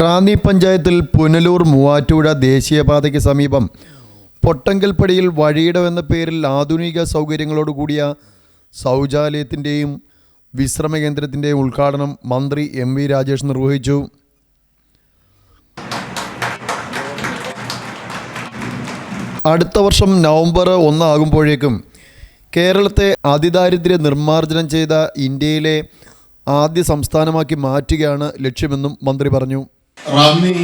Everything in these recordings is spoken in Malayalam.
റാന്നി പഞ്ചായത്തിൽ പുനലൂർ മൂവാറ്റുപുഴ ദേശീയപാതയ്ക്ക് സമീപം പൊട്ടങ്കൽപ്പടിയിൽ വഴിയിടം എന്ന പേരിൽ ആധുനിക സൗകര്യങ്ങളോട് കൂടിയ ശൗചാലയത്തിന്റെയും വിശ്രമ കേന്ദ്രത്തിന്റെയും ഉദ്ഘാടനം മന്ത്രി എം വി രാജേഷ് നിർവഹിച്ചു. അടുത്ത വർഷം നവംബർ ഒന്നാകുമ്പോഴേക്കും കേരളത്തെ അതിദാരിദ്ര്യ നിർമ്മാർജനം ചെയ്ത ഇന്ത്യയിലെ ആദ്യ സംസ്ഥാനമാക്കി മാറ്റുകയാണ് ലക്ഷ്യമെന്നും മന്ത്രി പറഞ്ഞു. റാന്നി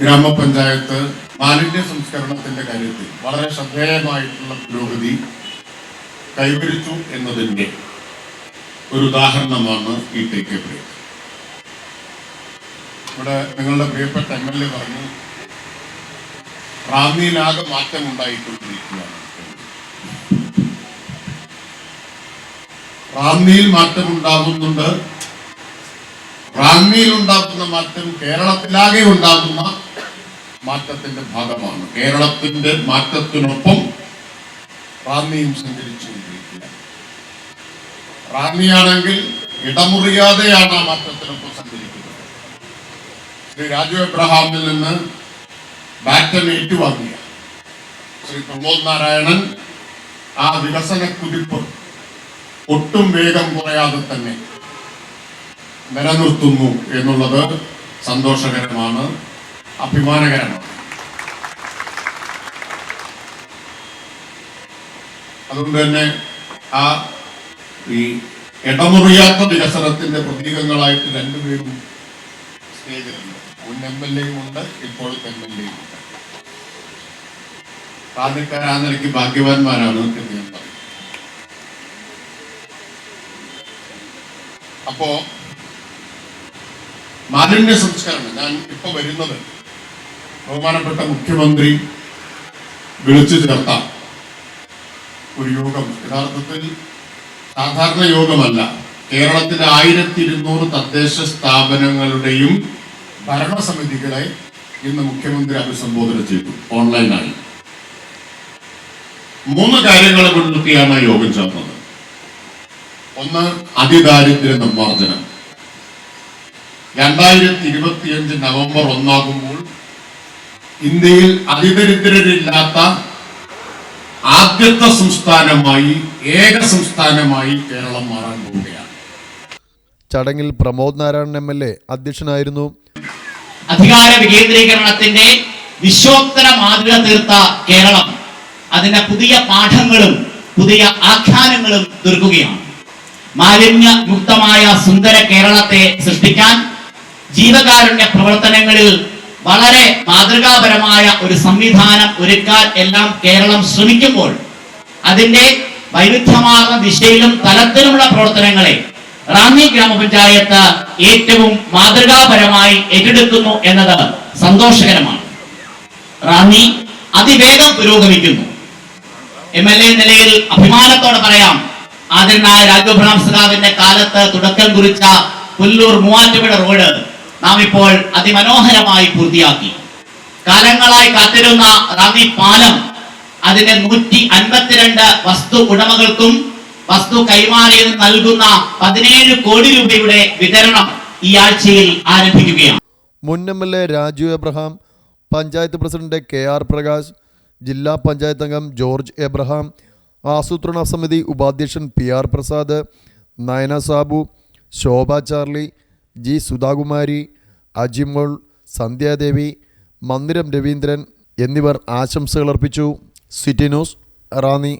ഗ്രാമപഞ്ചായത്ത് മാലിന്യ സംസ്കരണത്തിന്റെ കാര്യത്തിൽ വളരെ ശ്രദ്ധേയമായിട്ടുള്ള പുരോഗതി കൈവരിച്ചു എന്നതിന്റെ ഒരു ഉദാഹരണമാണ് ഈ ടേക്ക് ഇവിടെ നിങ്ങളുടെ പ്രിയപ്പെട്ട എം എൽ എ പറഞ്ഞു റാന്നിയിലാകെ മാറ്റം ഉണ്ടായിക്കൊണ്ടിരിക്കുകയാണ്. റാന്നിയിൽ മാറ്റം ഉണ്ടാകുന്നുണ്ട് റാന്നിയിൽ ഉണ്ടാക്കുന്ന മാറ്റം കേരളത്തിലാകെ ഉണ്ടാകുന്ന മാറ്റത്തിന്റെ ഭാഗമാണ്. കേരളത്തിന്റെ മാറ്റത്തിനൊപ്പം റാന്നിയും സഞ്ചരിച്ചുകൊണ്ടിരിക്കുക റാന്നിയാണെങ്കിൽ ഇടമുറിയാതെയാണ് ആ മാറ്റത്തിനൊപ്പം സഞ്ചരിക്കുന്നത്. ശ്രീ രാജു എബ്രഹാമിൽ നിന്ന് ബാറ്റൻ ഏറ്റുവാങ്ങിയ ശ്രീ പ്രമോദ് നാരായണൻ ആ വികസന കുതിപ്പ് ഒട്ടും വേഗം കുറയാതെ തന്നെ നിലനിർത്തുന്നു എന്നുള്ളത് സന്തോഷകരമാണ് അഭിമാനകരമാണ്. അതുകൊണ്ട് തന്നെ ആ ഈ ഇടമുറിയാത്ത വികസനത്തിന്റെ പ്രതീകങ്ങളായിട്ട് രണ്ടുപേരും സ്റ്റേജിലുണ്ട്. മുൻ എം എൽ എയും ഉണ്ട് ഇപ്പോൾ എം എൽ എയും ഉണ്ട്. റാന്നിക്കാരാ നിലയ്ക്ക് ഭാഗ്യവാന്മാരാണ് എന്ന് ഞാൻ പറയും. അപ്പോ മാലിന്യ സംസ്കരണം ഞാൻ ഇപ്പൊ വരുന്നത് ബഹുമാനപ്പെട്ട മുഖ്യമന്ത്രി വിളിച്ചു ചേർത്ത ഒരു യോഗം. യഥാർത്ഥത്തിൽ സാധാരണ യോഗമല്ല. കേരളത്തിലെ ആയിരത്തി ഇരുന്നൂറ് തദ്ദേശ സ്ഥാപനങ്ങളുടെയും ഭരണസമിതികളെ ഇന്ന് മുഖ്യമന്ത്രി അഭിസംബോധന ചെയ്തു ഓൺലൈനായി. മൂന്ന് കാര്യങ്ങളെ മുൻനിർത്തിയാണ് യോഗം ചേർന്നത്. ഒന്ന് അതിദാരിദ്ര്യ നിർമ്മാർജനം. രണ്ടായിരത്തി ഇരുപത്തിയഞ്ച് നവംബർ ഒന്നാകുമ്പോൾ ഇന്ത്യയിൽ അതിദരിദ്രരില്ലാത്ത ആദ്യത്തെ സംസ്ഥാനമായി ഏക സംസ്ഥാനമായി കേരളം മാറാൻ പോവുകയാണ്. ചടങ്ങിൽ Pramod Narayanan M L A അധ്യക്ഷനായിരുന്നു. അധികാര വികേന്ദ്രീകരണത്തിന്റെ വിശ്വോത്തര മാതൃക തീർത്ത കേരളം അതിന്റെ പുതിയ പാഠങ്ങളും പുതിയ ആഖ്യാനങ്ങളും തീർക്കുകയാണ്. മാലിന്യ മുക്തമായ സുന്ദര കേരളത്തെ സൃഷ്ടിക്കാൻ ജീവകാരുണ്യ പ്രവർത്തനങ്ങളിൽ വളരെ മാതൃകാപരമായ ഒരു സംവിധാനം ഒരുക്കാൻ എല്ലാം കേരളം ശ്രമിക്കുമ്പോൾ അതിന്റെ വൈരുദ്ധ്യമാർന്ന ദിശയിലും തലത്തിലുമുള്ള പ്രവർത്തനങ്ങളെ റാന്നി ഗ്രാമപഞ്ചായത്ത് ഏറ്റവും മാതൃകാപരമായി ഏറ്റെടുക്കുന്നു എന്നത് സന്തോഷകരമാണ്. റാന്നി അതിവേഗം പുരോഗമിക്കുന്നു. എം എൽ എ നിലയിൽ അഭിമാനത്തോടെ പറയാം ആദരനായ രാജോഭ്രാം സഖാവിന്റെ കാലത്ത് തുടക്കം കുറിച്ച പുല്ലൂർ മൂവാറ്റുപുഴ റോഡ് നാം ഇപ്പോൾ അതിമനോഹരമായി പൂർത്തിയാക്കി. കാലങ്ങളായി കാത്തിരുന്ന റാന്നി പാലം അതിന്റെ നൂറ്റി അൻപത്തിരണ്ട് വസ്തു ഉടമകൾക്കും വസ്തു കൈമാറിയതിന് നൽകുന്ന പതിനേഴ് കോടി രൂപയുടെ വിതരണം ഈ ആഴ്ചയിൽ ആരംഭിക്കുകയാണ്. മുൻ M L A Raju Abraham panchayat president K R Prakash ജില്ലാ പഞ്ചായത്ത് അംഗം ജോർജ് എബ്രഹാം ആസൂത്രണ സമിതി ഉപാധ്യക്ഷൻ P R Prasad Nayana Sabu Shobha Charlie G Sudhakumari Ajimol Sandhyadevi Mandiram Raveendran എന്നിവർ ആശംസകൾ അർപ്പിച്ചു. City news Ranni.